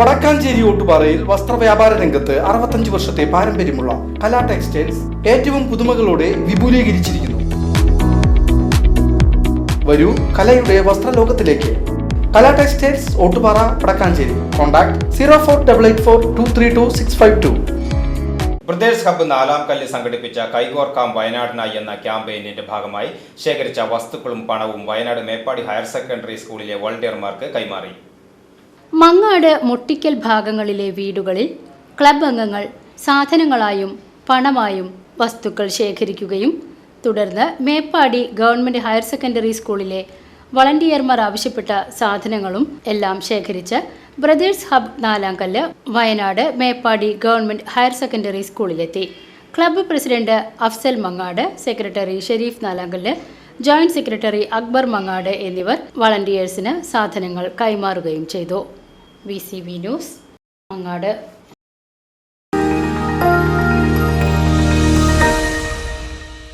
വടക്കാഞ്ചേരി ഓട്ടുപാറയിൽ വസ്ത്രവ്യാപാര രംഗത്ത് അറുപത്തഞ്ച് വർഷത്തെ പാരമ്പര്യമുള്ള കലാ ടെക്സ്റ്റൈൽസ് ഏറ്റവും പുതുമകളോടെ വിപുലീകരിച്ചിരിക്കുന്നു. വരൂ കലയുടെ വസ്ത്രലോകത്തിലേക്ക്. Kala textiles Ottupara Vadakkanchery. Contact zero four double eight four two three two six five two. Brothers hub Nalamkallu സംഘടിപ്പിച്ച കൈകോർക്കാം വയനാടിനായി എന്ന ക്യാമ്പയിനിന്റെ ഭാഗമായി ശേഖരിച്ച വസ്തുക്കളും പണവും വയനാട് മേപ്പാടി ഹയർ സെക്കൻഡറി സ്കൂളിലെ വോളണ്ടിയർമാർക്ക് കൈമാറി. മങ്ങാട് മുട്ടിക്കൽ ഭാഗങ്ങളിലെ വീടുകളിൽ ക്ലബ് അംഗങ്ങൾ സാധനങ്ങളായും പണമായും വസ്തുക്കൾ ശേഖരിക്കുകയും തുടർന്ന് മേപ്പാടി ഗവൺമെന്റ് ഹയർ സെക്കൻഡറി സ്കൂളിലെ വളണ്ടിയർമാർ ആവശ്യപ്പെട്ട സാധനങ്ങളും എല്ലാം ശേഖരിച്ച് brothers hub Nalamkallu Wayanad Meppadi government higher secondary സ്കൂളിലെത്തി. Club president Afsal Mangad secretary Sherif Nalamkallu joint secretary Akbar Mangad എന്നിവർ വളണ്ടിയേഴ്സിന് സാധനങ്ങൾ കൈമാറുകയും ചെയ്തു. V C V news Mangad